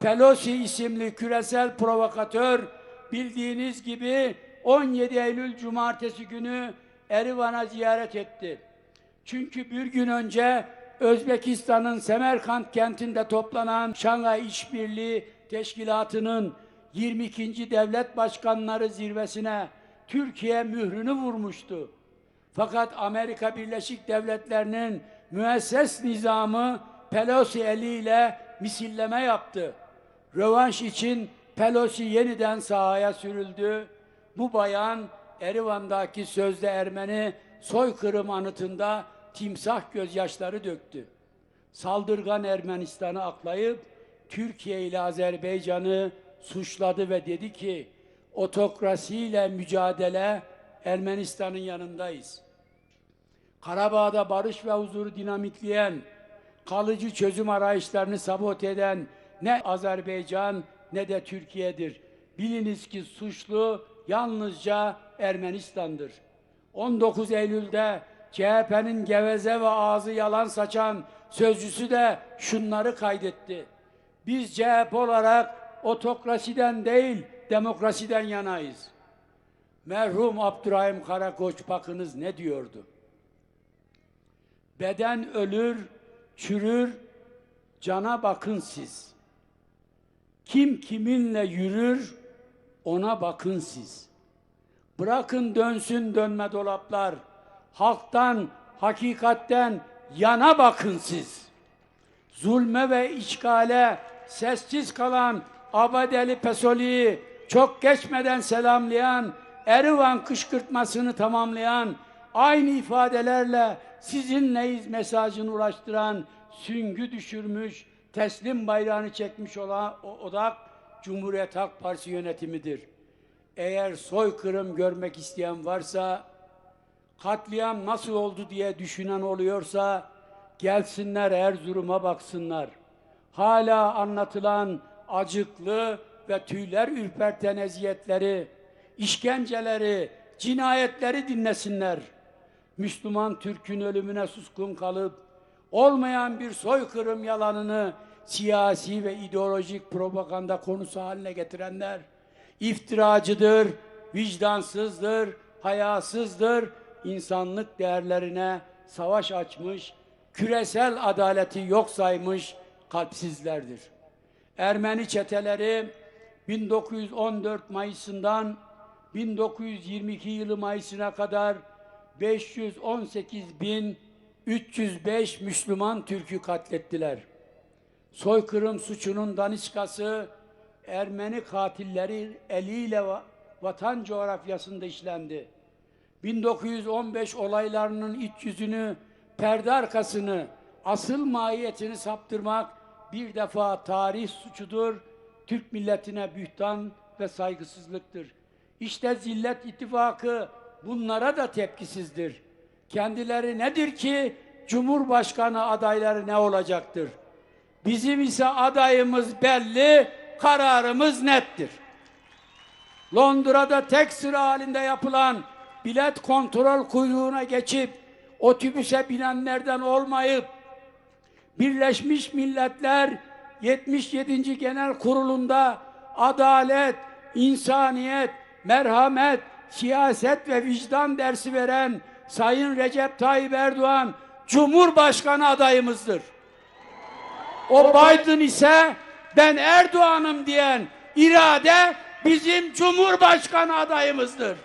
Pelosi isimli küresel provokatör bildiğiniz gibi 17 Eylül Cumartesi günü Erivan'a ziyaret etti. Çünkü bir gün önce Özbekistan'ın Semerkant kentinde toplanan Şangay İşbirliği Teşkilatı'nın 22. Devlet Başkanları zirvesine Türkiye mührünü vurmuştu. Fakat Amerika Birleşik Devletleri'nin müesses nizamı Pelosi eliyle misilleme yaptı. Rövanş için Pelosi yeniden sahaya sürüldü. Bu bayan Erivan'daki sözde Ermeni soykırım anıtında timsah gözyaşları döktü. Saldırgan Ermenistan'ı aklayıp Türkiye ile Azerbaycan'ı suçladı ve dedi ki otokrasiyle mücadele Ermenistan'ın yanındayız. Karabağ'da barış ve huzuru dinamitleyen, kalıcı çözüm arayışlarını sabote eden ne Azerbaycan ne de Türkiye'dir. Biliniz ki suçlu yalnızca Ermenistan'dır. 19 Eylül'de CHP'nin geveze ve ağzı yalan saçan sözcüsü de şunları kaydetti. Biz CHP olarak otokrasiden değil demokrasiden yanayız. Merhum Abdurrahim Karakoç bakınız ne diyordu? Beden ölür, çürür, cana bakın siz. Kim kiminle yürür, ona bakın siz. Bırakın dönsün dönme dolaplar. Halktan, hakikatten yana bakın siz. Zulme ve işgale sessiz kalan Abadeli Pesoli'yi çok geçmeden selamlayan, Erivan kışkırtmasını tamamlayan, aynı ifadelerle sizinleyiz mesajını ulaştıran, süngü düşürmüş, teslim bayrağını çekmiş olan odak Cumhuriyet Halk Partisi yönetimidir. Eğer soykırım görmek isteyen varsa, katliam nasıl oldu diye düşünen oluyorsa, gelsinler Erzurum'a baksınlar. Hala anlatılan acıklı ve tüyler ürperten eziyetleri, işkenceleri, cinayetleri dinlesinler. Müslüman Türk'ün ölümüne suskun kalıp, olmayan bir soykırım yalanını siyasi ve ideolojik propaganda konusu haline getirenler, iftiracıdır, vicdansızdır, hayasızdır, insanlık değerlerine savaş açmış, küresel adaleti yok saymış kalpsizlerdir. Ermeni çeteleri 1914 Mayıs'ından 1922 yılı Mayıs'ına kadar 518.305 Müslüman Türk'ü katlettiler. Soykırım suçunun daniskası Ermeni katilleri eliyle va- vatan coğrafyasında işlendi. 1915 olaylarının iç yüzünü, perde arkasını, asıl mahiyetini saptırmak bir defa tarih suçudur, Türk milletine bühtan ve saygısızlıktır. İşte Zillet İttifakı bunlara da tepkisizdir. Kendileri nedir ki Cumhurbaşkanı adayları ne olacaktır? Bizim ise adayımız belli, kararımız nettir. Londra'da tek sıra halinde yapılan bilet kontrol kuyruğuna geçip otobüse binenlerden olmayıp Birleşmiş Milletler 77. Genel Kurulu'nda adalet, insaniyet, merhamet, siyaset ve vicdan dersi veren Sayın Recep Tayyip Erdoğan Cumhurbaşkanı adayımızdır. O Biden ise ben Erdoğan'ım diyen irade bizim Cumhurbaşkanı adayımızdır.